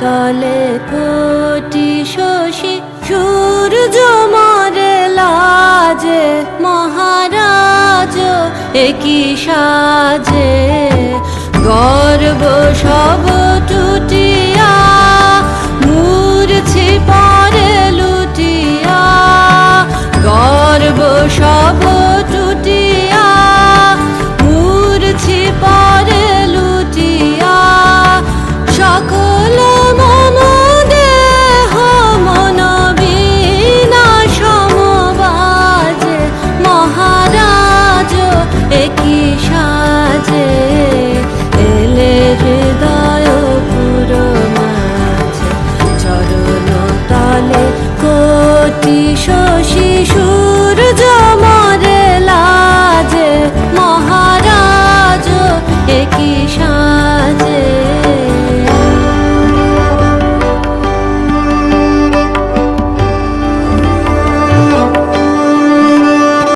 তলে কোটি শশী সূর্য মরে লাজে মহারাজ একই সাজে।